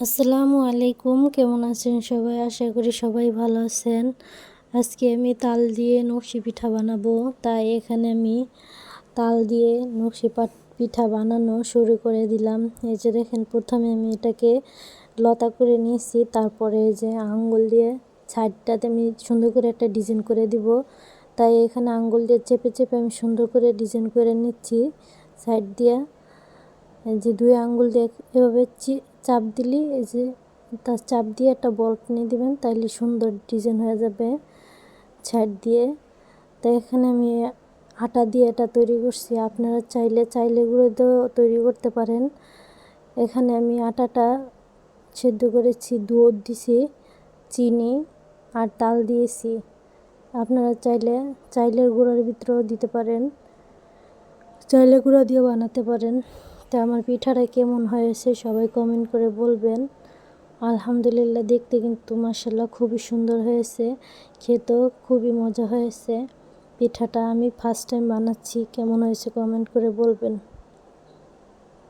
আসসালামু আলাইকুম, কেমন আছেন সবাই? আশা করি সবাই ভালো আছেন। আজকে আমি তাল দিয়ে নকশি পিঠা বানাবো। তাই এখানে আমি তাল দিয়ে নকশি পিঠা বানানো শুরু করে দিলাম। এই যে দেখেন, প্রথমে আমি এটাকে লতা করে নিয়েছি। তারপরে যে আঙ্গুল দিয়ে সাইডটাতে আমি সুন্দর করে একটা ডিজাইন করে দিব। তাই এখানে আঙ্গুল দিয়ে চেপে চেপে আমি সুন্দর করে ডিজাইন করে নিচ্ছি। সাইড দিয়ে যে দুই আঙ্গুল দিয়ে এভাবে চাপ দিলি, এই যে তার চাপ দিয়ে একটা বল্ব নিয়ে দিবেন, তাইলে সুন্দর ডিজাইন হয়ে যাবে ছাইড দিয়ে। তাই এখানে আমি আটা দিয়ে এটা তৈরি করছি, আপনারা চাইলে চাইলে গুঁড়ো দিয়েও তৈরি করতে পারেন। এখানে আমি আটাটা সেদ্ধ করেছি, দুধ দিছি, চিনি আর তাল দিয়েছি। আপনারা চাইলে, চাইলের গুঁড়োর ভিতরেও দিতে পারেন, চাইলে গুঁড়ো দিয়েও বানাতে পারেন। তা আমার পিঠাটা কেমন হয়েছে সবাই কমেন্ট করে বলবেন। আলহামদুলিল্লাহ দেখতে কিন্তু মাসাল্লাহ খুবই সুন্দর হয়েছে, খেতেও খুবই মজা হয়েছে। পিঠাটা আমি ফার্স্ট টাইম বানাচ্ছি, কেমন হয়েছে কমেন্ট করে বলবেন।